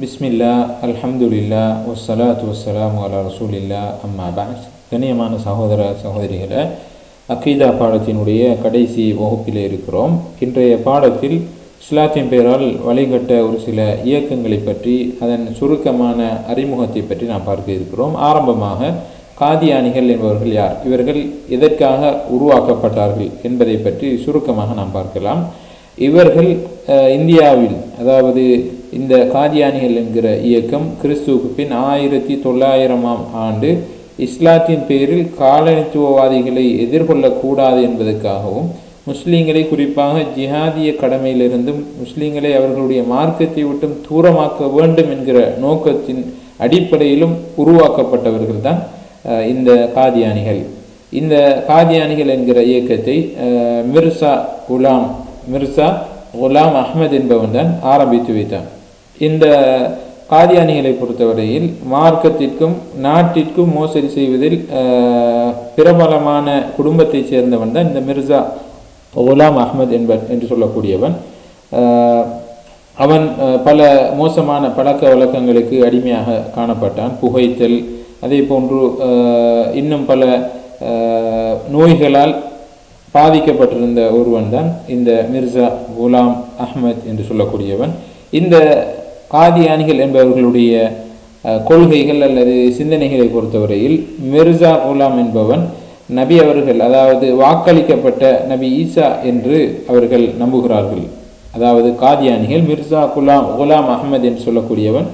பிஸ்மில்லா அல்ஹம்துலில்லா வஸ்ஸலாத்து வசலாம் அலா ரசூலில்லா அம்மா பாஸ் கண்ணியமான சகோதர சகோதரிகளை அக்கீதா பாடத்தினுடைய கடைசி வகுப்பில் இருக்கிறோம். இன்றைய பாடத்தில் இஸ்லாத்தின் பெயரால் வழிகட்ட ஒரு சில இயக்கங்களை பற்றி அதன் சுருக்கமான அறிமுகத்தை பற்றி நாம் பார்க்க இருக்கிறோம். ஆரம்பமாக காதியானிகள் என்பவர்கள் யார்? இவர்கள் எதற்காக உருவாக்கப்பட்டார்கள் என்பதை பற்றி சுருக்கமாக நாம் பார்க்கலாம். இவர்கள் இந்தியாவில் அதாவது இந்த காதியானிகள் என்கிற இயக்கம் கிறிஸ்துவுக்கு பின் ஆயிரத்தி தொள்ளாயிரமாம் ஆண்டு இஸ்லாத்தின் பேரில் காலனித்துவவாதிகளை எதிர்கொள்ளக்கூடாது என்பதற்காகவும் முஸ்லீம்களை குறிப்பாக ஜிஹாதிய கடமையிலிருந்தும் முஸ்லீம்களை அவர்களுடைய மார்க்கத்தை விட்டும் தூரமாக்க வேண்டும் என்கிற நோக்கத்தின் அடிப்படையிலும் உருவாக்கப்பட்டவர்கள் தான் இந்த காதியானிகள். இந்த காதியானிகள் என்கிற இயக்கத்தை மிர்சா குலாம் மிர்சா குலாம் அஹ்மத் என்பவன் தான் ஆரம்பித்து வைத்தான். இந்த காதியானிகளை பொறுத்தவரையில் மார்க்கத்திற்கும் நாட்டிற்கும் மோசடி செய்வதில் பிரபலமான குடும்பத்தைச் சேர்ந்தவன் தான் இந்த மிர்சா குலாம் அஹ்மத் என்பன் என்று சொல்லக்கூடியவன். அவன் பல மோசமான பழக்க வழக்கங்களுக்கு அடிமையாக காணப்பட்டான். புகைத்தல் அதே போன்று இன்னும் பல நோய்களால் பாதிக்கப்பட்டிருந்த ஒருவன் தான் இந்த மிர்சா குலாம் அஹ்மத் என்று சொல்லக்கூடியவன். இந்த காதியானிகள் என்பவர்களுடைய கொள்கைகள் அல்லது சிந்தனைகளை பொறுத்தவரையில் மிர்சா குலாம் என்பவன் நபி அவர்கள் அதாவது வாக்களிக்கப்பட்ட நபி ஈசா என்று அவர்கள் நம்புகிறார்கள். அதாவது காதியானிகள் மிர்சா குலாம் குலாம் அகமது என்று சொல்லக்கூடியவன்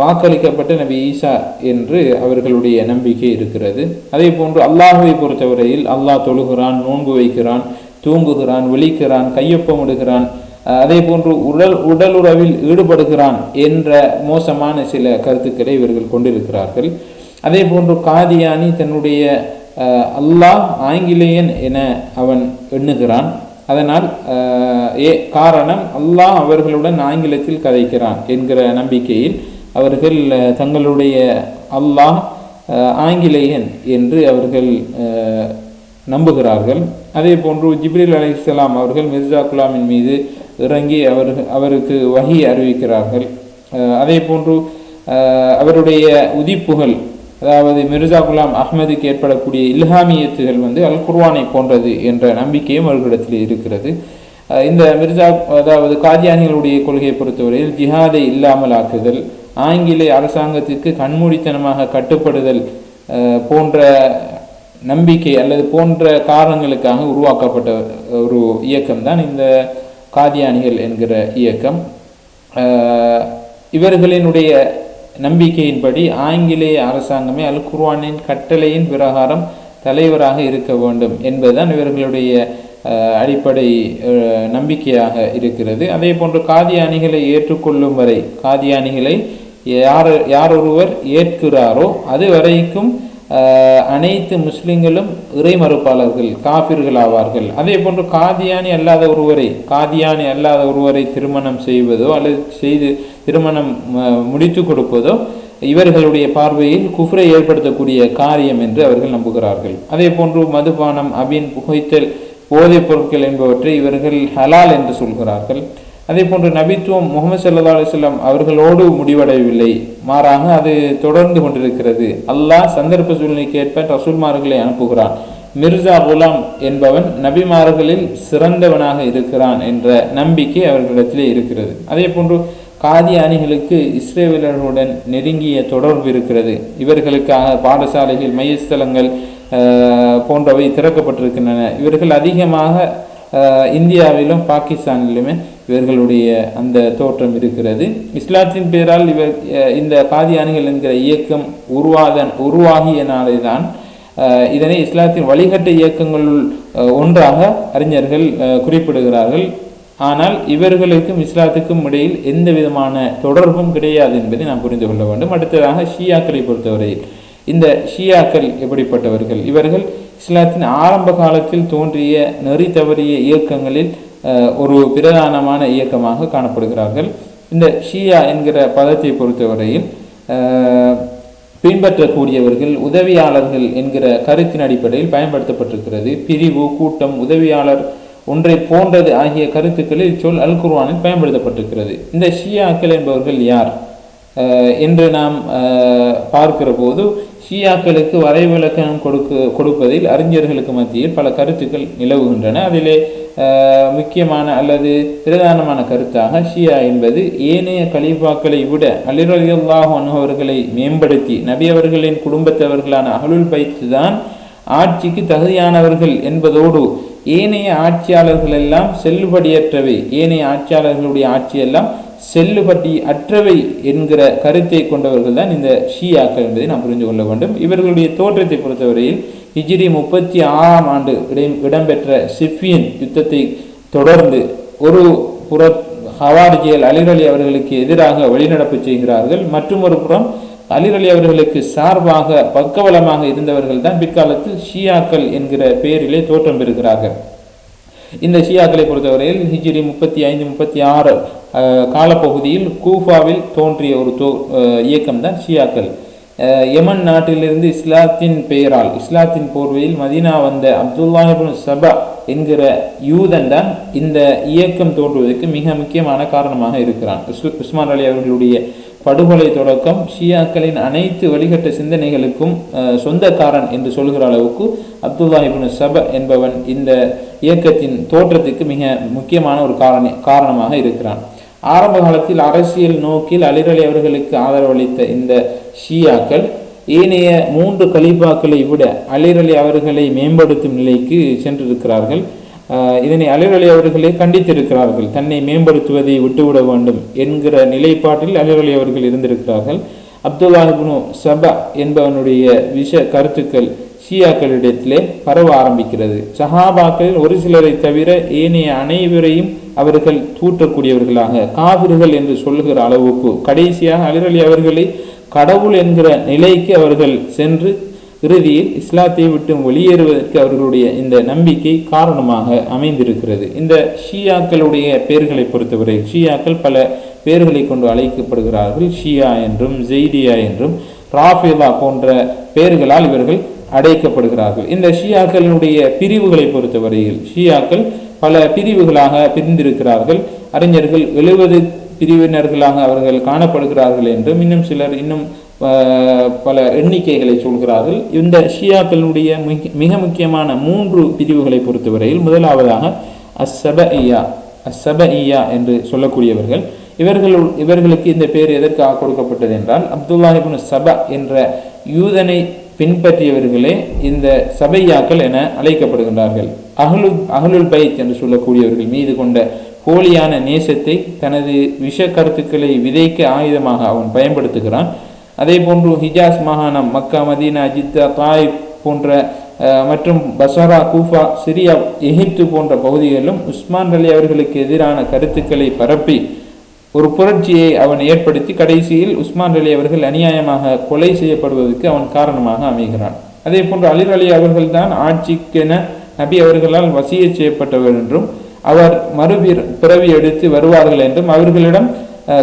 வாக்களிக்கப்பட்ட நபி ஈசா என்று அவர்களுடைய நம்பிக்கை இருக்கிறது. அதே போன்று அல்லாஹுவை பொறுத்தவரையில் அல்லாஹ் தொழுகிறான் நோன்பு வைக்கிறான் தூங்குகிறான் விழிக்கிறான் கையொப்பமிடுகிறான் அதே போன்று உடல் உடலுறவில் ஈடுபடுகிறான் என்ற மோசமான சில கருத்துக்களை இவர்கள் கொண்டிருக்கிறார்கள். அதே போன்று காதியானி தன்னுடைய அல்லாஹ் ஆங்கிலேயன் என அவன் எண்ணுகிறான். அதனால் ஏ காரணம் அல்லாஹ் அவர்களுடன் ஆங்கிலத்தில் கதைக்கிறான் என்கிற நம்பிக்கையில் அவர்கள் தங்களுடைய அல்லாஹ் ஆங்கிலேயன் என்று அவர்கள் நம்புகிறார்கள். அதே போன்று ஜிப்ரில் அலைஹிஸ்ஸலாம் அவர்கள் மிர்சா குலாமின் மீது இறங்கி அவர்கள் அவருக்கு வகி அறிவிக்கிறார்கள். அதே போன்று அவருடைய உதிப்புகள் அதாவது மிர்சா குலாம் அஹ்மதுக்கு ஏற்படக்கூடிய இல்ஹாமியத்துகள் வந்து அல் குர்வானை போன்றது என்ற நம்பிக்கையும் அவர்களிடத்தில் இருக்கிறது. இந்த மிர்சா அதாவது காதியானிகளுடைய கொள்கையை பொறுத்தவரையில் ஜிஹாதை இல்லாமல் ஆக்குதல் ஆங்கிலேய அரசாங்கத்திற்கு கண்மூடித்தனமாக கட்டுப்படுதல் போன்ற நம்பிக்கை அல்லது போன்ற காரணங்களுக்காக உருவாக்கப்பட்ட ஒரு இயக்கம் தான் இந்த காதியானிகள் என்கிற இயக்கம். இவர்களினுடைய நம்பிக்கையின்படி ஆங்கிலேய அரசாங்கமே அல் குர்வானின் கட்டளையின் பிரகாரம் தலைவராக இருக்க வேண்டும் என்பதுதான் இவர்களுடைய அடிப்படை நம்பிக்கையாக இருக்கிறது. அதே போன்று காதியானிகளை ஏற்றுக்கொள்ளும் வரை காதியானிகளை யார் யார் ஒருவர் ஏற்கிறாரோ அது வரைக்கும் அனைத்து முஸ்லிம்களும் இறை மறுப்பாளர்கள் காபிர்கள் ஆவார்கள். அதே போன்று காதியானி அல்லாத ஒருவரை காதியானி அல்லாத ஒருவரை திருமணம் செய்வதோ அல்லது செய்து திருமணம் முடித்து கொடுப்பதோ இவர்களுடைய பார்வையில் குஃப்ரை ஏற்படுத்தக்கூடிய காரியம் என்று அவர்கள் நம்புகிறார்கள். அதே போன்று மதுபானம் அபின் புகைத்தல் போதைப் பொருட்கள் என்பவற்றை இவர்கள் ஹலால் என்று சொல்கிறார்கள். அதே போன்று நபித்துவம் முகமது சல்லா அலிஸ்லாம் அவர்களோடு முடிவடையவில்லை. மாறாக அது தொடர்ந்து கொண்டிருக்கிறது. அல்லாஹ் சந்தர்ப்ப சூழ்நிலைக்கேற்ப ரசூல்மார்களை அனுப்புகிறான். மிர்சா குலாம் என்பவன் நபிமார்களில் சிறந்தவனாக இருக்கிறான் என்ற நம்பிக்கை அவர்களிடத்திலே இருக்கிறது. அதே போன்று காதியானிகளுக்கு இஸ்ரேலர்களுடன் நெருங்கிய தொடர்பு இருக்கிறது. இவர்களுக்காக பாடசாலைகள் மையஸ்தலங்கள் போன்றவை திறக்கப்பட்டிருக்கின்றன. இவர்கள் அதிகமாக இந்தியாவிலும் பாகிஸ்தானிலுமே இவர்களுடைய அந்த தோற்றம் இருக்கிறது. இஸ்லாத்தின் பெயரால் இவர் இந்த காதியானிகள் என்கிற இயக்கம் உருவாத உருவாகிய தான் இதனை இஸ்லாத்தின் வழிகட்ட இயக்கங்களுள் ஒன்றாக அறிஞர்கள் அஹ், குறிப்பிடுகிறார்கள். ஆனால் இவர்களுக்கும் இஸ்லாத்துக்கும் இடையில் எந்த விதமான தொடர்பும் கிடையாது என்பதை நாம் புரிந்து கொள்ள வேண்டும். அடுத்ததாக ஷியாக்களை பொறுத்தவரையில். இந்த ஷியாக்கள் எப்படிப்பட்டவர்கள்? இவர்கள் இஸ்லாத்தின் ஆரம்ப காலத்தில் தோன்றிய நெறி தவறிய இயக்கங்களில் அஹ், ஒரு பிரதானமான இயக்கமாக காணப்படுகிறார்கள். இந்த ஷியா என்கிற பதத்தை பொறுத்தவரையில் பின்பற்றக்கூடியவர்கள் உதவியாளர்கள் என்கிற கருத்தின் அடிப்படையில் பயன்படுத்தப்பட்டிருக்கிறது. பிரிவு கூட்டம் உதவியாளர் ஒன்றை போன்றது ஆகிய கருத்துக்களில் சொல் அல் குர்வானில் பயன்படுத்தப்பட்டிருக்கிறது. இந்த ஷியாக்கள் என்பவர்கள் யார்? அஹ், என்று நாம் பார்க்கிற போது ஷியாக்களுக்கு வரைவிலக்கணம் கொடுக்க கொடுப்பதில் அறிஞர்களுக்கு மத்தியில் பல கருத்துக்கள் நிலவுகின்றன. அதிலே முக்கியமான அல்லது பிரதானமான கருத்தாக ஷியா என்பது ஏனைய கலீஃபாக்களை விட அலிரலியல்லாஹு அனுபவர்களை மேம்படுத்தி நபி அவர்களின் குடும்பத்தவர்களான அகலுல் பைத்து தான் ஆட்சிக்கு தகுதியானவர்கள் என்பதோடு ஏனைய ஆட்சியாளர்கள் எல்லாம் செல்லுபடியற்றவை. ஏனைய ஆட்சியாளர்களுடைய ஆட்சியெல்லாம் செல்லுபடி அற்றவை என்கிற கருத்தை கொண்டவர்கள் தான் இந்த ஷியாக்கள் என்பதை நாம் புரிந்து கொள்ள வேண்டும். இவர்களுடைய தோற்றத்தை பொறுத்தவரையில் ஹிஜிரி முப்பத்தி ஆறாம் ஆண்டு இடம் இடம்பெற்ற சிஃபியன் யுத்தத்தை தொடர்ந்து ஒரு புற ஹவாரிஜியல் அலிரலி அவர்களுக்கு எதிராக வழிநடப்பு செய்கிறார்கள். மற்றும் ஒரு புறம் அலிர் அலி அவர்களுக்கு சார்பாக பக்கவலமாக இருந்தவர்கள் தான் பிற்காலத்தில் ஷியாக்கள் என்கிற பெயரிலே தோற்றம் பெறுகிறார்கள். இந்த ஷியாக்களை பொறுத்தவரையில் ஹிஜிரி முப்பத்தி ஐந்து முப்பத்தி ஆறு காலப்பகுதியில் கூஃபாவில் தோன்றிய ஒரு தோ இயக்கம் தான் ஷியாக்கள். யமன் நாட்டிலிருந்து இஸ்லாத்தின் பெயரால் இஸ்லாத்தின் போர்வையில் மதீனா வந்த அப்துல்லாஹிபின் சபா என்கிற யூதன் தான் இந்த இயக்கம் தோன்றுவதற்கு மிக முக்கியமான காரணமாக இருக்கிறான். உஸ்மான் அலி அவர்களுடைய படுகொலை தொடக்கம் ஷியாக்களின் அனைத்து வழிகட்ட சிந்தனைகளுக்கும் சொந்தக்காரன் என்று சொல்கிற அளவுக்கு அப்துல்லா இபின் சப என்பவன் இந்த இயக்கத்தின் தோற்றத்துக்கு மிக முக்கியமான ஒரு காரண காரணமாக இருக்கிறான். ஆரம்ப காலத்தில் அரசியல் நோக்கில் அலிரலி அவர்களுக்கு ஆதரவளித்த இந்த ஷியாக்கள் ஏனைய மூன்று கலீபாக்களை விட அலிரலி அவர்களை மேம்படுத்தும் நிலைக்கு சென்றிருக்கிறார்கள். இதனை அலிரலி அவர்களே கண்டித்திருக்கிறார்கள். தன்னை மேம்படுத்துவதை விட்டுவிட வேண்டும் என்கிற நிலைப்பாட்டில் அலிரலி அவர்கள் இருந்திருக்கிறார்கள். அப்துல்லாஹிபுனு சபா என்பவனுடைய விஷ கருத்துக்கள் ஷியாக்களிடத்திலே பரவ ஆரம்பிக்கிறது. சஹாபாக்களில் ஒரு சிலரை தவிர ஏனைய அனைவரையும் அவர்கள் தூற்றக்கூடியவர்களாக காவிர்கள் என்று சொல்லுகிற அளவுக்கு கடைசியாக அலிரலி அவர்களை கடவுள் என்கிற நிலைக்கு அவர்கள் சென்று இறுதியில் இஸ்லாத்தை விட்டு வெளியேறுவதற்கு அவர்களுடைய இந்த நம்பிக்கை காரணமாக அமைந்திருக்கிறது. இந்த ஷியாக்களுடைய பெயர்களை பொறுத்தவரை ஷியாக்கள் பல பெயர்களை கொண்டு அழைக்கப்படுகிறார்கள். ஷியா என்றும் ஜெய்தியா என்றும் ராஃபிலா போன்ற பெயர்களால் இவர்கள் அடைக்கப்படுகிறார்கள். இந்த ஷியாக்களினுடைய பிரிவுகளை பொறுத்தவரையில் ஷியாக்கள் பல பிரிவுகளாக பிரிந்திருக்கிறார்கள். அறிஞர்கள் எழுபது பிரிவினர்களாக அவர்கள் காணப்படுகிறார்கள் என்றும் இன்னும் சிலர் இன்னும் பல எண்ணிக்கைகளை சொல்கிறார்கள். இந்த ஷியாக்களுடைய மிக மிக முக்கியமான மூன்று பிரிவுகளை பொறுத்தவரையில் முதலாவதாக அஸ்ஸபஇயா அஸ்ஸபஇயா என்று சொல்லக்கூடியவர்கள். இவர்கள் இவர்களுக்கு இந்த பெயர் எதற்காக கொடுக்கப்பட்டது என்றால் அப்துல்லாஹிபின் சப சபா என்ற யூதனை பின்பற்றியவர்களே இந்த சபையாக்கள் என அழைக்கப்படுகின்றார்கள். அகலு அகலுல் பைத் என்று சொல்லக்கூடியவர்கள் மீது கொண்ட போலியான நேசத்தை தனது விஷ கருத்துக்களை விதைக்க ஆயுதமாக அவன் பயன்படுத்துகிறான். அதே போன்று ஹிஜாஸ் மாகாணம் மக்கா மதீனா ஜித்தா தாய் போன்ற மற்றும் பசரா கூஃபா சிரியா எகிப்து போன்ற பகுதிகளிலும் உஸ்மான் அலி அவர்களுக்கு எதிரான கருத்துக்களை பரப்பி ஒரு புரட்சியை அவன் ஏற்படுத்தி கடைசியில் உஸ்மான் அலி அவர்கள் அநியாயமாக கொலை செய்யப்படுவதற்கு அவன் காரணமாக அமைகிறான். அதே போன்று அலிர் அலி அவர்கள்தான் ஆட்சிக்கென நபி அவர்களால் வசிய செய்யப்பட்டவர் என்றும் அவர் மறுபிற பிறவி எடுத்து வருவார்கள் என்றும் அவர்களிடம்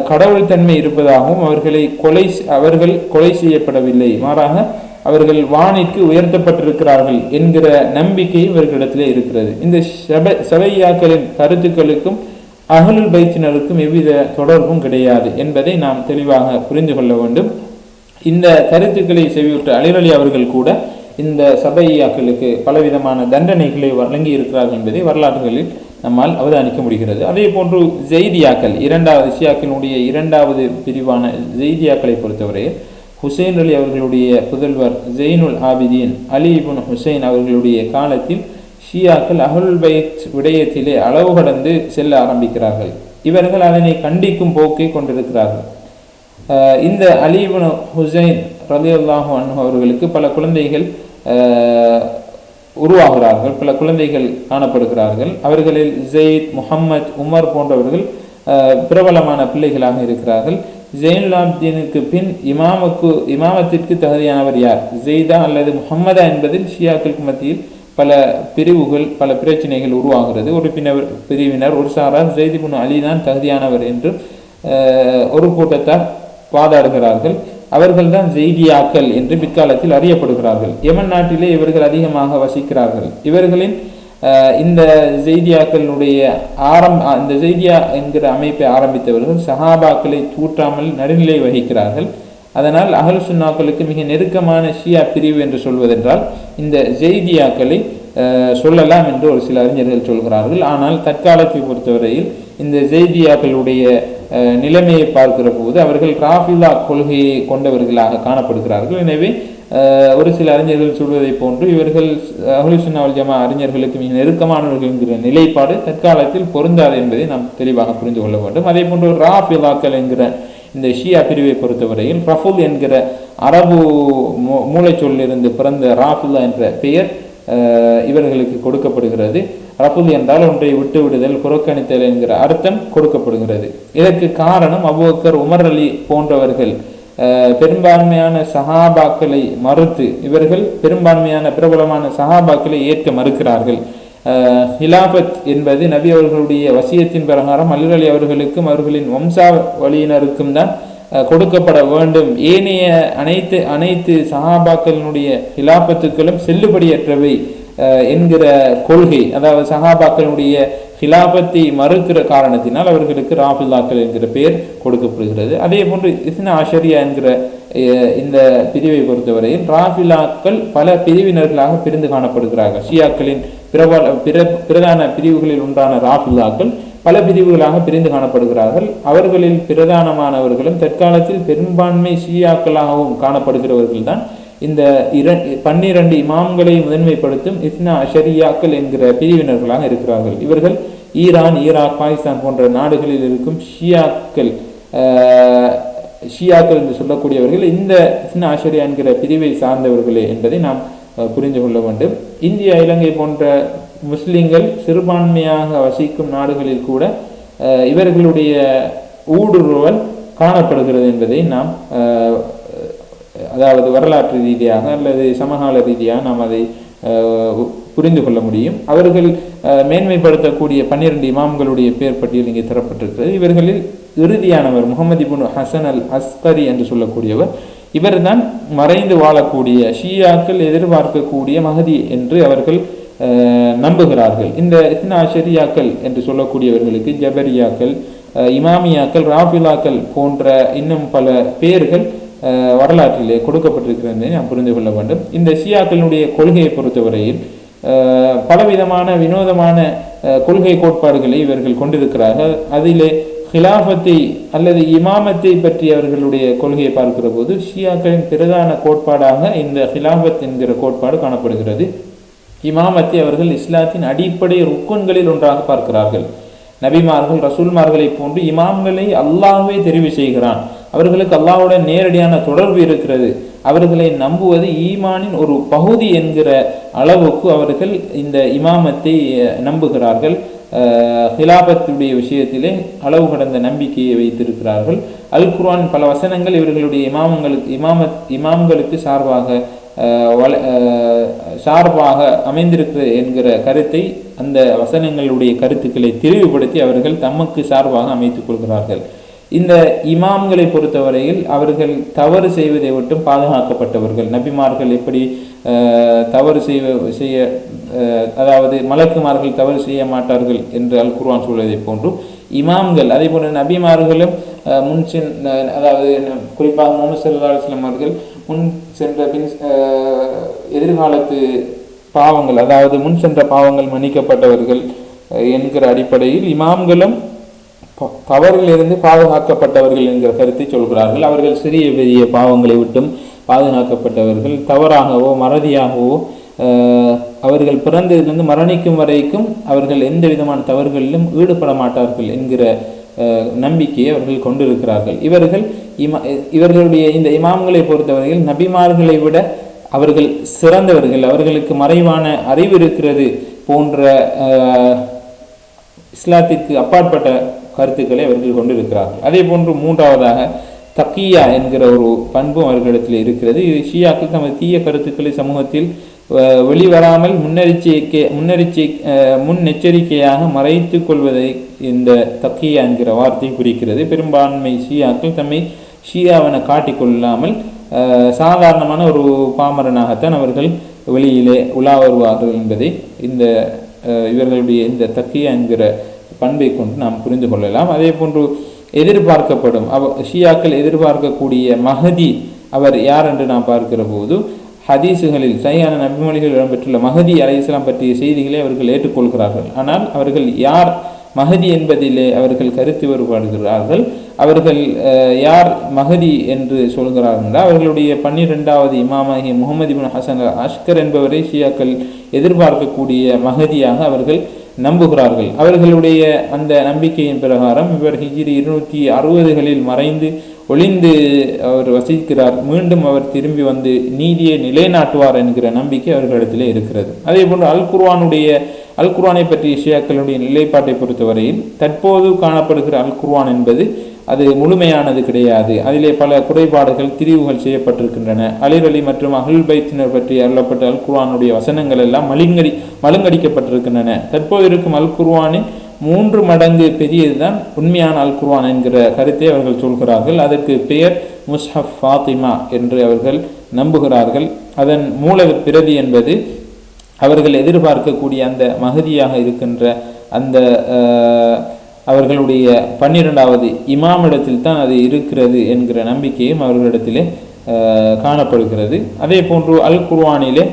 கடவுள் தன்மை இருப்பதாகவும் அவர்களை கொலை அவர்கள் கொலை செய்யப்படவில்லை. மாறாக அவர்கள் வானிற்கு உயர்த்தப்பட்டிருக்கிறார்கள் என்கிற நம்பிக்கை இவர்களிடத்திலே இருக்கிறது. இந்த சபை சபையாக்களின் கருத்துக்களுக்கும் அகலுல் பயிற்சினருக்கும் எவ்வித தொடர்பும் கிடையாது என்பதை நாம் தெளிவாக புரிந்து கொள்ள வேண்டும். இந்த கருத்துக்களை செவியுற்ற அலிரலி அவர்கள் கூட இந்த சபையாக்களுக்கு பலவிதமான தண்டனைகளை வழங்கி இருக்கிறார்கள் என்பதை வரலாறுகளில் நம்மால் அவதானிக்க முடிகிறது. அதே போன்று ஜெய்தியாக்கள் இரண்டாவது ஷியாக்களினுடைய இரண்டாவது பிரிவான ஜெய்தியாக்களை பொறுத்தவரை ஹுசைன் அலி அவர்களுடைய புதல்வர் Zainul Abidin Ali ibn Hussain அவர்களுடைய காலத்தில் ஷியாக்கள் அஹுல் பைத் விடயத்திலே அளவு கடந்து செல்ல ஆரம்பிக்கிறார்கள். இவர்கள் அதனை கண்டிக்கும் போக்கை கொண்டிருக்கிறார்கள். இந்த அலிபுன் ஹுசைன் ரலியல்லாஹு அன்ஹு அவர்களுக்கு பல குழந்தைகள் உருவாகிறார்கள். பல குழந்தைகள் காணப்படுகிறார்கள். அவர்களில் ஜெயித் முஹம்மத் உமர் போன்றவர்கள் பிரபலமான பிள்ளைகளாக இருக்கிறார்கள். ஜெயின்லாப்தீனுக்கு பின் இமாமுக்கு இமாமத்திற்கு தகுதியானவர் யார்? ஜெய்தா அல்லது முகம்மதா என்பதில் ஷியாக்களுக்கு மத்தியில் பல பிரிவுகள் பல பிரச்சனைகள் உருவாகிறது. ஒரு பின்னர் பிரிவினர் ஒரு சாரார் ஜெய்திபுன் அலி தான் தகுதியானவர் என்று அஹ், ஒரு கூட்டத்தார் வாதாடுகிறார்கள். அவர்கள்தான் ஜெய்தியாக்கள் என்று பிற்காலத்தில் அறியப்படுகிறார்கள். யமன் நாட்டிலே இவர்கள் அதிகமாக வசிக்கிறார்கள். இவர்களின் இந்த செய்தியாக்களுடைய ஆரம் இந்த ஜெய்தியா என்கிற அமைப்பை ஆரம்பித்தவர்கள் சஹாபாக்களை தூற்றாமல் நடுநிலை வகிக்கிறார்கள். அதனால் அகல் சுன்னாக்களுக்கு மிக நெருக்கமான ஷியா பிரிவு என்று சொல்வதென்றால் இந்த ஜெய்தியாக்களை சொல்லலாம் என்று ஒரு சில அறிஞர்கள் சொல்கிறார்கள். ஆனால் தற்காலத்தை பொறுத்தவரையில் இந்த ஜெய்தியாக்களுடைய நிலைமையை பார்க்கிற போது அவர்கள் ராஃபிலா கொள்கையை கொண்டவர்களாக காணப்படுகிறார்கள். எனவே ஒரு சில அறிஞர்கள் சொல்வதை போன்று இவர்கள் அஹ்லுசுன்னாவல் ஜமா அறிஞர்களுக்கு மிக நெருக்கமானவர்கள் என்கிற நிலைப்பாடு தற்காலத்தில் பொருந்தாது என்பதை நாம் தெளிவாக புரிந்து கொள்ள வேண்டும். அதே போன்று ராஃபிலாக்கள் என்கிற இந்த ஷியா பிரிவை பொறுத்தவரையில் ரஃபுல் என்கிற அரபு மூளைச்சொல்லிருந்து பிறந்த ராஃபிலா என்ற பெயர் இவர்களுக்கு கொடுக்கப்படுகிறது. ரஃபுல் என்றால் ஒன்றை விட்டு விடுதல் புறக்கணித்தல் என்கிற அர்த்தம் கொடுக்கப்படுகிறது. இதற்கு காரணம் அபுபக்கர் உமர் அலி போன்றவர்கள். அஹ், பெரும்பான்மையான சஹாபாக்களை மறுத்து இவர்கள் பெரும்பான்மையான பிரபலமான சஹாபாக்களை ஏற்க மறுக்கிறார்கள். ஹிலாபத் என்பது நபி அவர்களுடைய வசியத்தின் பிரகாரம் அல்லல் அலி அவர்களுக்கும் அவர்களின் வம்சா வழியினருக்கும் தான் கொடுக்கப்பட வேண்டும். ஏனைய அனைத்து அனைத்து சஹாபாக்களினுடைய ஹிலாபத்துக்களும் செல்லுபடியற்றவை என்கிற கொள்கை அதாவது சகாபாக்களுடைய ஹிலாபத்தை மறுக்கிற காரணத்தினால் அவர்களுக்கு ராஃபில்லாக்கள் என்கிற பெயர் கொடுக்கப்படுகிறது. அதே போன்று இஸ்னா ஆஷரியா என்கிற இந்த பிரிவை பொறுத்தவரையில் ராஃபிலாக்கள் பல பிரிவினர்களாக பிரிந்து காணப்படுகிறார்கள். ஷியாக்களின் பிரபல பிற பிரதான பிரிவுகளில் உண்டான ராஃபில்லாக்கள் பல பிரிவுகளாக பிரிந்து காணப்படுகிறார்கள். அவர்களில் பிரதானமானவர்களும் தற்காலத்தில் பெரும்பான்மை ஷியாக்களாகவும் காணப்படுகிறவர்கள் தான் இந்த இர பன்னிரண்டு இமாம்களை முதன்மைப்படுத்தும் இஸ்னா அஷரியாக்கள் என்கிற பிரிவினர்களாக இருக்கிறார்கள். இவர்கள் ஈரான் ஈராக் பாகிஸ்தான் போன்ற நாடுகளில் இருக்கும் ஷியாக்கள் ஷியாக்கள் என்று சொல்லக்கூடியவர்கள் இந்த இஸ்னா அஷரியா என்கிற பிரிவை சார்ந்தவர்களே என்பதை நாம் புரிந்து கொள்ள வேண்டும். இந்தியா இலங்கை போன்ற முஸ்லீம்கள் சிறுபான்மையாக வசிக்கும் நாடுகளில் கூட இவர்களுடைய ஊடுருவல் காணப்படுகிறது என்பதை நாம் அதாவது வரலாற்று ரீதியாக அல்லது சமகால ரீதியாக நாம் அதை புரிந்து கொள்ள முடியும். அவர்கள் மேன்மைப்படுத்தக்கூடிய பன்னிரண்டு இமாம்களுடைய பேர் பட்டியல் இங்கே தரப்பட்டிருக்கிறது. இவர்களில் இறுதியானவர் Muhammad ibn Hasan al Askari என்று சொல்லக்கூடியவர். இவர்தான் மறைந்து வாழக்கூடிய ஷியாக்கள் எதிர்பார்க்கக்கூடிய மகதி என்று அவர்கள் நம்புகிறார்கள். இந்த இஸ்னா ஷரியாக்கள் என்று சொல்லக்கூடியவர்களுக்கு ஜபரியாக்கள் இமாமியாக்கள் ராபிலாக்கள் போன்ற இன்னும் பல பெயர்கள் வரலாற்றிலே கொடுக்கப்பட்டிருக்கிறது நாம் புரிந்து கொள்ள வேண்டும். இந்த ஷியாக்களுடைய கொள்கையை பொறுத்தவரையில் பலவிதமான வினோதமான கொள்கை கோட்பாடுகளை இவர்கள் கொண்டிருக்கிறார்கள். அதிலே ஹிலாஃபத்தை அல்லது இமாமத்தை பற்றி அவர்களுடைய கொள்கையை பார்க்கிற போது ஷியாக்களின் பிரதான கோட்பாடாக இந்த ஹிலாஃபத் என்கிற கோட்பாடு காணப்படுகிறது. இமாமத்தை அவர்கள் இஸ்லாத்தின் அடிப்படை ருக்கன்களில் ஒன்றாக பார்க்கிறார்கள். நபிமார்கள் ரசூல்மார்களை போன்று இமாம்களை அல்லாஹ்வே தெரிவு செய்கிறான். அவர்களுக்கு அல்லாஹ்வுடன் நேரடியான தொடர்பு இருக்கிறது. அவர்களை நம்புவது ஈமானின் ஒரு பகுதி என்கிற அளவுக்கு அவர்கள் இந்த இமாமத்தை அஹ், நம்புகிறார்கள். ஹிலாபத்துடைய விஷயத்திலே அளவு கடந்த நம்பிக்கையை வைத்திருக்கிறார்கள். அல் குர்ஆன் பல வசனங்கள் இவர்களுடைய இமாமங்களுக்கு இமாமத் இமாம்களுக்கு சார்பாக சார்பாக அமைந்திருக்கிறது என்கிற கருத்தை அந்த வசனங்களுடைய கருத்துக்களை தெளிவுபடுத்தி அவர்கள் தமக்கு சார்பாக அமைத்துக் கொள்கிறார்கள். இந்த இமாம்களை பொறுத்தவரையில் அவர்கள் தவறு செய்வதை விட்டும் பாதுகாக்கப்பட்டவர்கள். நபிமார்கள் எப்படி தவறு செய்வ செய்ய அதாவது மலக்குமார்கள் தவறு செய்ய மாட்டார்கள் என்று அல் குர்வான் சொல்வதை போன்றும் இமாம்கள் அதே போன்று நபிமார்களும் முன் சென் அதாவது குறிப்பாக முகமது சல்லா அலுவலம் அவர்கள் முன் சென்ற பின் எதிர்காலத்து பாவங்கள் அதாவது முன் சென்ற பாவங்கள் மன்னிக்கப்பட்டவர்கள் என்கிற அடிப்படையில் இமாம்களும் தவறிலிருந்து பாதுகாக்கப்பட்டவர்கள் என்கிற கருத்தை சொல்கிறார்கள். அவர்கள் சிறிய பெரிய பாவங்களை விட்டும் பாதுகாக்கப்பட்டவர்கள். தவறாகவோ மறதியாகவோ அவர்கள் பிறந்ததிலிருந்து மரணிக்கும் வரைக்கும் அவர்கள் எந்த விதமான தவறுகளிலும் ஈடுபட மாட்டார்கள் என்கிற நம்பிக்கையை அவர்கள் கொண்டிருக்கிறார்கள். இவர்கள் இமா இவர்களுடைய இந்த இமாம்களை பொறுத்தவரையில் நபிமார்களை விட அவர்கள் சிறந்தவர்கள் அவர்களுக்கு மறைவான அறிவு இருக்கிறது போன்ற இஸ்லாத்திற்கு அப்பாற்பட்ட கருத்துக்களை அவர்கள் கொண்டிருக்கிறார்கள். அதே போன்று மூன்றாவதாக தக்கியா என்கிற ஒரு பண்பும் அவர்களிடத்தில் இருக்கிறது. இது ஷியாக்கள் தமது தீய கருத்துக்களை சமூகத்தில் வெளிவராமல் முன்னெச்சரிக்கை முன்னெச்சரி முன்னெச்சரிக்கையாக மறைத்து கொள்வதை இந்த தக்கியா என்கிற வார்த்தை குறிக்கிறது. பெரும்பான்மை ஷியாக்கள் தம்மை ஷியாவென காட்டிக்கொள்ளாமல் சாதாரணமான ஒரு பாமரனாகத்தான் அவர்கள் வெளியிலே உலா வருவார்கள் என்பதை இந்த இவர்களுடைய இந்த தக்கியா என்கிற பண்பை கொண்டு நாம் புரிந்து கொள்ளலாம். அதே போன்று எதிர்பார்க்கப்படும் அவ ஷியாக்கள் எதிர்பார்க்கக்கூடிய மகதி அவர் யார் என்று நாம் பார்க்கிற போது ஹதீஸுகளில் சரியான நபிமொழிகள் இடம்பெற்றுள்ள மகதி அலைஹிஸ்ஸலாம் பற்றிய செய்திகளை அவர்கள் ஏற்றுக்கொள்கிறார்கள். ஆனால் அவர்கள் யார் மகதி என்பதிலே அவர்கள் கருத்து வேறுபாடுகிறார்கள். அவர்கள் யார் மகதி என்று சொல்கிறார்கள்? என்றால் அவர்களுடைய பன்னிரெண்டாவது இமாமாகிய முகமது பின் ஹசன் அஷ்கர் என்பவரை ஷியாக்கள் எதிர்பார்க்கக்கூடிய மகதியாக அவர்கள் நம்புகிறார்கள். அவர்களுடைய அந்த நம்பிக்கையின் பிரகாரம் இவர் ஹிஜிரி இருநூற்றி அறுபதுகளில் மறைந்து ஒளிந்து அவர் வசிக்கிறார். மீண்டும் அவர் திரும்பி வந்து நீதியை நிலைநாட்டுவார் என்கிற நம்பிக்கை அவர்களிடத்திலே இருக்கிறது. அதே போன்று அல் குர்வானுடைய அல் குர்வானை பற்றிய ஷியாக்களுடைய நிலைப்பாட்டை பொறுத்தவரையில் தற்போது காணப்படுகிற அல் குர்வான் என்பது அது முழுமையானது கிடையாது. அதிலே பல குறைபாடுகள் திரிவுகள் செய்யப்பட்டிருக்கின்றன. அலிரலி மற்றும் அகல் பைத்தினர் பற்றி அருளப்பட்ட அல் குர்வானுடைய வசனங்கள் எல்லாம் மலிங்கடி மழுங்கடிக்கப்பட்டிருக்கின்றன. தற்போது இருக்கும் அல் குர்ஆனின் மூன்று மடங்கு பெரியதுதான் உண்மையான அல் குர்வான் என்கிற கருத்தை அவர்கள் சொல்கிறார்கள். அதற்கு பெயர் முஸ்ஹப் ஃபாத்திமா என்று அவர்கள் நம்புகிறார்கள். அதன் மூல பிரதி என்பது அவர்கள் எதிர்பார்க்கக்கூடிய அந்த மகதியாக இருக்கின்ற அந்த அவர்களுடைய பன்னிரெண்டாவது இமாமிடத்தில் தான் அது இருக்கிறது என்கிற நம்பிக்கையும் அவர்களிடத்திலே காணப்படுகிறது. அதே போன்று அல் குர்வானிலே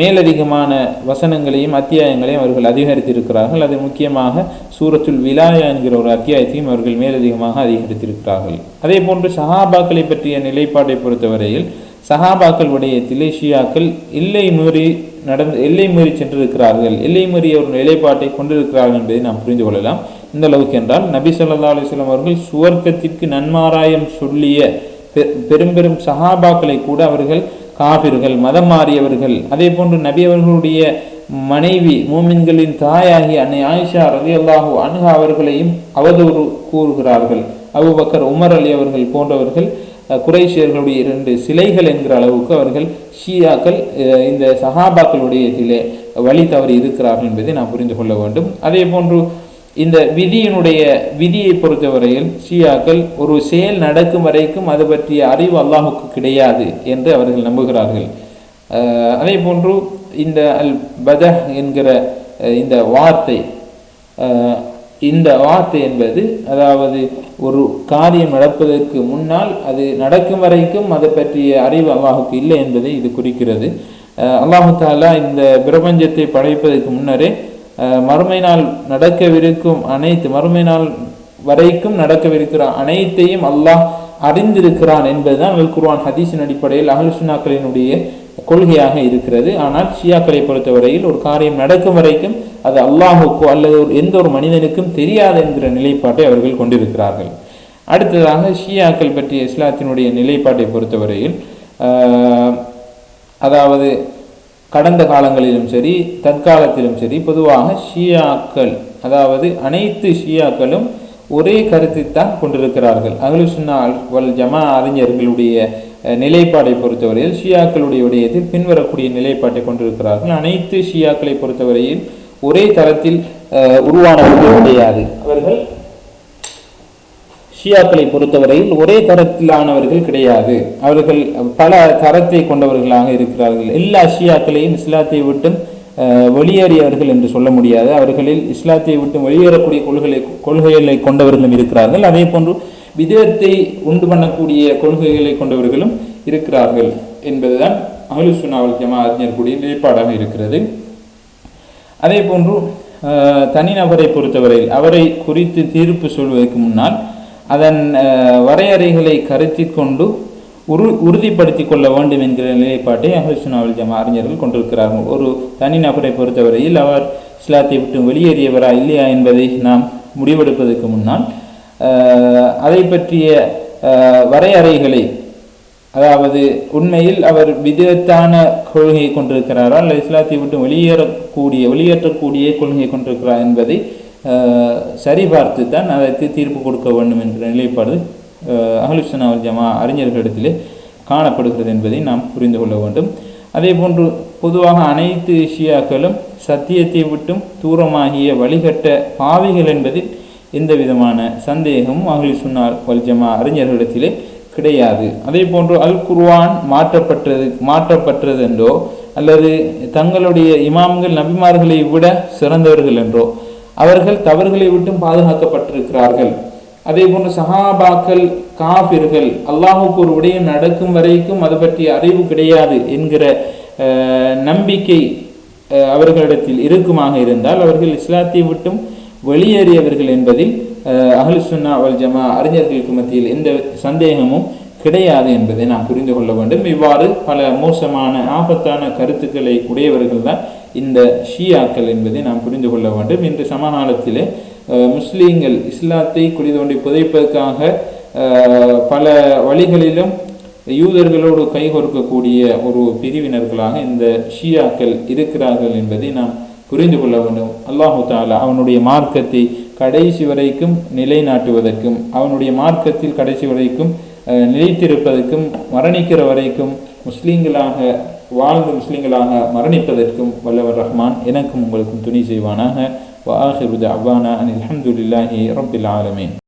மேலதிகமான வசனங்களையும் அத்தியாயங்களையும் அவர்கள் அதிகரித்திருக்கிறார்கள். அது முக்கியமாக சூரத்துல் விலாயா என்கிற ஒரு அத்தியாயத்தையும் அவர்கள் மேலதிகமாக அதிகரித்திருக்கிறார்கள். அதே போன்று சஹாபாக்களை பற்றிய நிலைப்பாட்டை பொறுத்தவரையில் சஹாபாக்கள் விடயத்திலே ஷியாக்கள் எல்லை மீறி நடந்து எல்லை மீறி சென்றிருக்கிறார்கள். எல்லை மீறிய ஒரு நிலைப்பாட்டை கொண்டிருக்கிறார்கள் என்பதை நாம் புரிந்து கொள்ளலாம். இந்த அளவுக்கு என்றால் நபி சொல்லா அலிஸ்லாம் அவர்கள் சுவர்க்கத்திற்கு நன்மாராயம் சொல்லிய பெரும் பெரும் சஹாபாக்களை கூட அவர்கள் காபிர்கள் மதம் மாறியவர்கள். அதே போன்று நபி அவர்களுடைய மனைவி மூமின்களின் தாயாகி அன்னை ஆயிஷா ரலியல்லாஹு அணுகா அவர்களையும் அவதூறு கூறுகிறார்கள். அபுபக்கர் உமர் அலி அவர்கள் போன்றவர்கள் குறைஷியர்களுடைய இரண்டு சிலைகள் என்கிற அளவுக்கு அவர்கள் ஷியாக்கள் இந்த சஹாபாக்களுடைய சிலை வழி தவறி இருக்கிறார்கள் என்பதை நாம் புரிந்து கொள்ள வேண்டும். அதே போன்று இந்த விதியினுடைய விதியை பொறுத்தவரையில் ஷியாக்கள் ஒரு செயல் நடக்கும் வரைக்கும் அது பற்றிய அறிவு அல்லாஹுக்கு கிடையாது என்று அவர்கள் நம்புகிறார்கள். அதே போன்று இந்த அல் பதஹ் என்கிற இந்த வார்த்தை இந்த வார்த்தை என்பது அதாவது ஒரு காரியம் நடப்பதற்கு முன்னால் அது நடக்கும் வரைக்கும் அதை பற்றிய அறிவு அல்லாஹுக்கு இல்லை என்பதை இது குறிக்கிறது. அல்லாஹு தாலா இந்த பிரபஞ்சத்தை படைப்பதற்கு முன்னரே மறுமை நாள் நடக்கவிருக்கும் அனைத்து மறுமை நாள் வரைக்கும் நடக்கவிருக்கிறான் அனைத்தையும் அல்லாஹ் அறிந்திருக்கிறான் என்பதுதான் அல் குர்வான் ஹதீஸின் அடிப்படையில் அஹ்லுசுன்னாக்களினுடைய கொள்கையாக இருக்கிறது. ஆனால் ஷியாக்களை பொறுத்தவரையில் ஒரு காரியம் நடக்கும் வரைக்கும் அது அல்லாஹுக்கோ அல்லது ஒரு எந்த ஒரு மனிதனுக்கும் தெரியாது என்கிற நிலைப்பாட்டை அவர்கள் கொண்டிருக்கிறார்கள். அடுத்ததாக ஷியாக்கள் பற்றிய இஸ்லாத்தினுடைய நிலைப்பாட்டை பொறுத்தவரையில் அதாவது கடந்த காலங்களிலும் சரி தற்காலத்திலும் சரி பொதுவாக ஷியாக்கள் அதாவது அனைத்து ஷியாக்களும் ஒரே கருத்தைத்தான் கொண்டிருக்கிறார்கள். அகலு சுன்னா வல் ஜமா அறிஞர்களுடைய நிலைப்பாடை பொறுத்தவரையில் ஷியாக்களுடைய விடயத்தில் பின்வரக்கூடிய நிலைப்பாட்டை கொண்டிருக்கிறார்கள். அனைத்து ஷியாக்களை பொறுத்தவரையில் ஒரே தரத்தில் அஹ், உருவானவர்கள் கிடையாது. அவர்கள் ஷியாக்களை பொறுத்தவரையில் ஒரே தரத்திலானவர்கள் கிடையாது. அவர்கள் பல தரத்தை கொண்டவர்களாக இருக்கிறார்கள். எல்லா ஷியாக்களையும் இஸ்லாத்தை விட்டும் வெளியேறியவர்கள் என்று சொல்ல முடியாது. அவர்களில் இஸ்லாத்தை விட்டு வெளியேறக்கூடிய கொள்கைகளை கொள்கைகளை கொண்டவர்களும் இருக்கிறார்கள். அதே போன்று விதத்தை உண்டு பண்ணக்கூடிய கொள்கைகளை கொண்டவர்களும் இருக்கிறார்கள் என்பதுதான் அகலு சுன்னாவல் ஜமா அறிஞர்களுடைய நிலைப்பாடாக இருக்கிறது. அதே போன்று தனிநபரை பொறுத்தவரையில் அவரை குறித்து தீர்ப்பு சொல்வதற்கு முன்னால் அதன் வரையறைகளை கருத்தில் கொண்டு உரு உறுதிப்படுத்தி கொள்ள வேண்டும் என்கிற நிலைப்பாட்டை அஹ்லுசுனாவல் ஜமா அறிஞர்கள் கொண்டிருக்கிறார்கள். ஒரு தனிநபரை பொறுத்தவரையில் அவர் இஸ்லாத்தை விட்டு வெளியேறியவரா இல்லையா என்பதை நாம் முடிவெடுப்பதற்கு முன்னால் அதை பற்றிய வரையறைகளை அதாவது உண்மையில் அவர் விதத்தான கொள்கையை கொண்டிருக்கிறாரா இல்லை இஸ்லாத்தை விட்டு வெளியேறக்கூடிய வெளியேற்றக்கூடிய கொள்கையை கொண்டிருக்கிறார் என்பதை சரிபார்த்து தான் அதற்கு தீர்ப்பு கொடுக்க வேண்டும் என்ற நிலைப்பாடு அஹலுசனாவல் ஜமா அறிஞர்களிடத்திலே காணப்படுகிறது என்பதை நாம் புரிந்து கொள்ள வேண்டும். அதே போன்று பொதுவாக அனைத்து ஷியாக்களும் சத்தியத்தை விட்டும் தூரமாகிய வழிகட்ட பாவிகள் என்பதில் எந்த விதமான சந்தேகமும் அகலி சுன்னார் ஜமா அறிஞர்களிடத்திலே கிடையாது. அதே போன்று அல் குர்வான் மாற்றப்பட்டது மாற்றப்பட்டது என்றோ அல்லது தங்களுடைய இமாம்கள் நபிமார்களை விட சிறந்தவர்கள் என்றோ அவர்கள் தவறுகளை விட்டும் பாதுகாக்கப்பட்டிருக்கிறார்கள். அதே போன்று சஹாபாக்கள் காபிர்கள் அல்லாஹுக்கு ஒரு விடயம் நடக்கும் வரைக்கும் அது பற்றிய அறிவு கிடையாது என்கிற அஹ், நம்பிக்கை அஹ், அவர்களிடத்தில் இருக்குமாக இருந்தால் அவர்கள் இஸ்லாத்தை விட்டும் வெளியேறியவர்கள் என்பதில் அஹ்லு சுன்னா வல் ஜமா அறிஞர்களுக்கு மத்தியில் எந்த சந்தேகமும் கிடையாது என்பதை நாம் புரிந்து கொள்ள வேண்டும். இவ்வாறு பல மோசமான ஆபத்தான கருத்துக்களை உடையவர்கள் தான் இந்த ஷியாக்கள் என்பதை நாம் புரிந்து கொள்ள வேண்டும். இன்று சமகாலத்திலே முஸ்லீம்கள் இஸ்லாத்தை குடி தோண்டி புதைப்பதற்காக பல வழிகளிலும் யூதர்களோடு கைகோர்க்கக்கூடிய ஒரு பிரிவினர்களாக இந்த ஷியாக்கள் இருக்கிறார்கள் என்பதை நாம் புரிந்து கொள்ள வேண்டும். அல்லாஹு தாலா அவனுடைய மார்க்கத்தை கடைசி வரைக்கும் நிலைநாட்டுவதற்கும் அவனுடைய மார்க்கத்தில் கடைசி வரைக்கும் நிலைத்திருப்பதற்கும் மரணிக்கிற வரைக்கும் முஸ்லீம்களாக வாழ்ந்து முஸ்லீம்களாக மரணிப்பதற்கும் வல்லவர் ரஹ்மான் எனக்கும் உங்களுக்கும் துணை செய்வானாக وآخر دعوانا أن الحمد لله رب العالمين